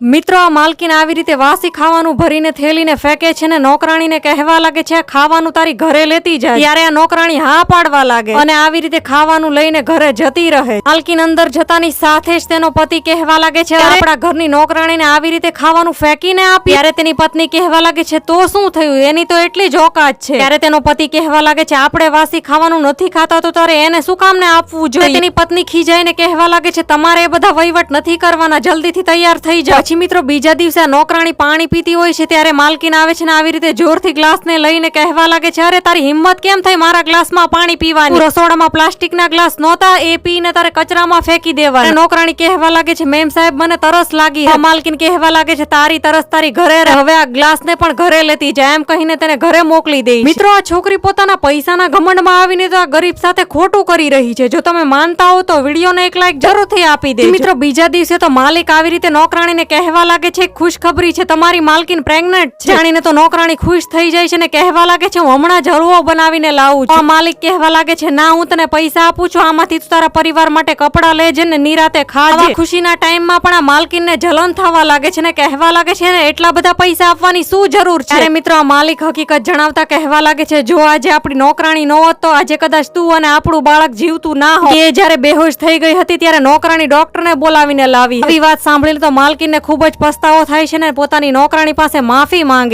મિત્રો, આ માલકીન આવી રીતે વાસી ખાવાનું ભરીને થેલીને ફેંકે છે ને નોકરાણીને કહેવા લાગે છે ખાવાનું તારી ઘરે લેતી જાય. ત્યારે આ નોકરાણી હા પાડવા લાગે. અને આવી રીતે ખાવાનું લઈને ઘરે જતી રહે. માલકીન અંદર જતાની સાથે જ તેનો પતિ કહેવા લાગે છે આપણા ઘરની નોકરાણીને આવી રીતે ખાવાનું ફેંકીને આપી. ત્યારે તેની પત્ની કહેવા લાગે છે, તો શું થયું? એની તો એટલી જ ઓકાત છે. ત્યારે તેનો પતિ કહેવા લાગે છે, આપણે વાસી ખાવાનું નથી ખાતા, તો તારે એને શું કામ ને આપવું જોઈએ? તેની પત્ની ખીજાઈને કહેવા લાગે છે, તમારે એ બધા વહીવટ નથી કરવાના, જલ્દીથી તૈયાર થઈ જાઓ. પછી મિત્રો બીજા દિવસે આ નોકરાણી પાણી પીતી હોય છે ત્યારે માલકીન આવે છે ને આવી રીતે જોરથી ગ્લાસને લઈને કહેવા લાગે છે, અરે, તારી હિંમત કેમ થઈ મારા ગ્લાસમાં પાણી પીવાની? રસોડામાં પ્લાસ્ટિકના ગ્લાસ નહોતા, એ પીને તારે કચરામાં ફેંકી દેવા નોકરાણી કહેવા લાગે છે, મેમ સાહેબ, મને તરસ લાગી માલકીન કહેવા લાગે છે, તારી તરસ તારી ઘરે હવે આ ગ્લાસને પણ ઘરે લેતી જાય એમ કહીને તેને ઘરે મોકલી દે મિત્રો, આ છોકરી પોતાના પૈસાના ઘમંડમાં આવીને તો આ ગરીબ સાથે ખોટું કરી રહી છે. જો તમે માનતા હો તો વિડીયોને એક લાઈક જરૂરથી આપી દે મિત્રો, બીજા દિવસે તો માલિક આવી રીતે નોકરાણીને કહેવા લાગે છે, ખુશખબરી છે, તમારી માલકીન પ્રેગ્નન્ટ છે. જાણીને તો નોકરાણી ખુશ થઈ જાય છે ને કહેવા લાગે છે, હું હમણાં જ હલવો બનાવીને લાવું છું. માલિક કહેવા લાગે છે, ના, હું તને પૈસા આપું છું, આમાંથી તું તારા પરિવાર માટે કપડાં લેજે ને નિરાતે ખાજે. ખુશીના ટાઈમમાં પણ આ માલકીનને જલન થવા લાગે છે ને કહેવા લાગે છે ને એટલા બધા પૈસા આપવાની શું જરૂર છે? મિત્રો, આ માલિક હકીકત જણાવતા કહેવા લાગે છે, જો આજે આપણી નોકરાણી ન હોત તો આજે કદાચ તું અને આપણું બાળક જીવતું ના હોય એ જ્યારે બેહોશ થઈ ગઈ હતી ત્યારે નોકરાણી ડોક્ટરને બોલાવીને લાવી. આવી વાત સાંભળેલી તો માલકીનને ખૂબ જ પસ્તાવો થાય છે ને પોતાની નોકરાણી પાસે માફી માંગે